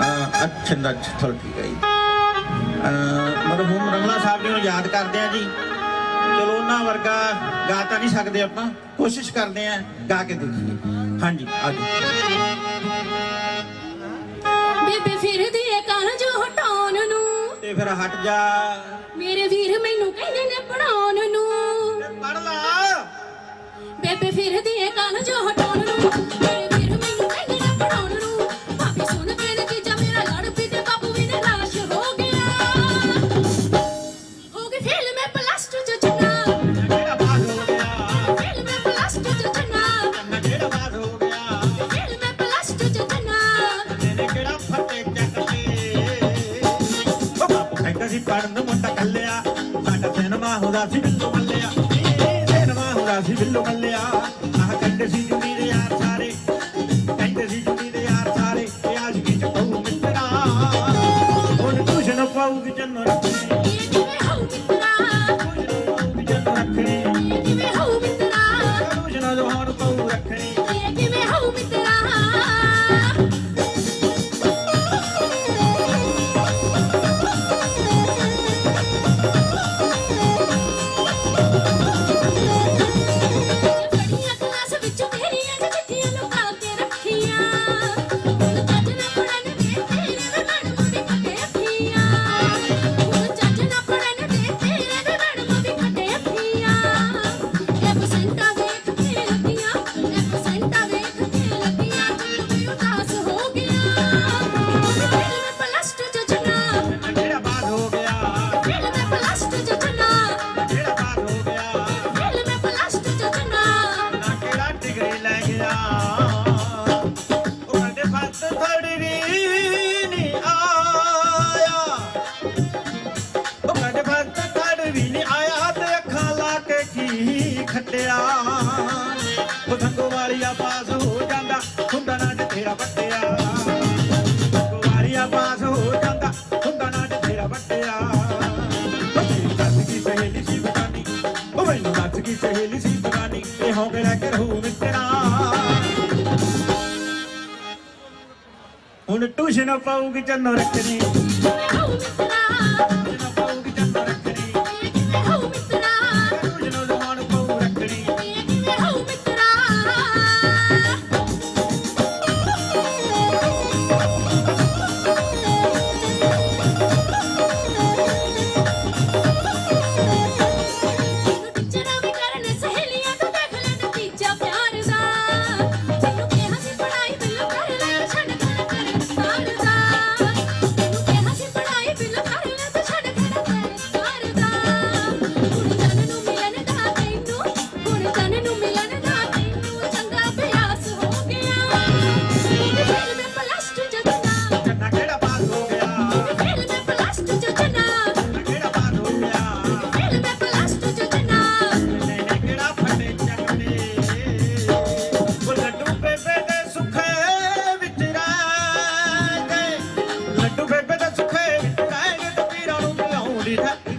ਅੱਛਾ ਅੱਛਾ ਚਲੋ ਠੀਕ ਹੈ ਜੀ ਮਰਹੂਮ ਰਮਲਾ ਸਾਹਿਬ ਜੀ ਨੂੰ ਯਾਦ ਕਰਦੇ ਆ ਜੀ। ਚਲੋ ਉਹਨਾਂ ਵਰਗਾ ਗਾ ਤਾਂ ਨਹੀਂ ਸਕਦੇ ਆਪਾਂ। ਕੋਸ਼ਿਸ਼ ਕਰਦੇ ਆ ਗਾ ਕੇ ਦੇਖੀਏ। ਹਾਂਜੀ ਆ ਜਾਓ। ਬੇਬੇ ਫਿਰਦੀ ਏ ਕਰਨ ਜੋ ਹਟਾਉਣ ਨੂੰ। ਤੇ ਫਿਰ ਹਟ ਜਾ। ਮੇਰੇ ਵੀਰ ਮੈਨੂੰ ਕਹਿੰਦੇ ਨੇ ਪੜਾਉਣ ਨੂੰ। ਪੜ ਲਾ। ਬੇਬੇ ਫਿਰਦੀ ਸੀ ਪੜਨ ਮੁੰਡਾ ਕੱਲਿਆ। ਸਾਡਾ ਸਿਨੇਮਾ ਹੁੰਦਾ ਸੀ ਬਿੱਲੂ ਮੱਲਿਆ। ਸਿਨੇਮਾ ਹੁੰਦਾ ਸੀ ਬਿੱਲੂ ਮੱਲਿਆ। ਆਹ ਕਹਿੰਦੇ ਸੀ ਜੁੜੀ ਦੇ ਯਾਰ ਸਾਰੇ। ਕਹਿੰਦੇ ਸੀ ਜੁੜੀ ਦੇ ਯਾਰ ਸਾਰੇ। ਇਹ ਆਸ਼ਕੀ ਚ ਪਊ ਮਿੱਤਰਾ। ਹੁਣ ਕੁਛ ਨਾ ਪਾਊਗੀ ਜੰਨਤ ਵੱਟਿਆ ਪਾਸ ਹੋ ਜਾਂਦਾ, ਹੁੰਦਾ ਨਾ ਜਥੇਰਾ ਵੱਟਿਆ ਸੰਗੋ ਵਾਲੀਆ ਪਾਸ ਹੋ ਜਾਂਦਾ, ਹੁੰਦਾ ਨਾ ਜਥੇਰਾ ਵੱਟਿਆ ਸਹੇਲੀ ਸੀ ਬਗਾਨੀ ਸਹੇਲੀ ਸੀ ਬਗਾਨੀ, ਇਹ ਹੋ ਗਿਆ ਹੁਣ ਟੂਸ਼ਨ ਪਾਉਗੀ ਚੰਨੋ ਰੱਖਣੀ।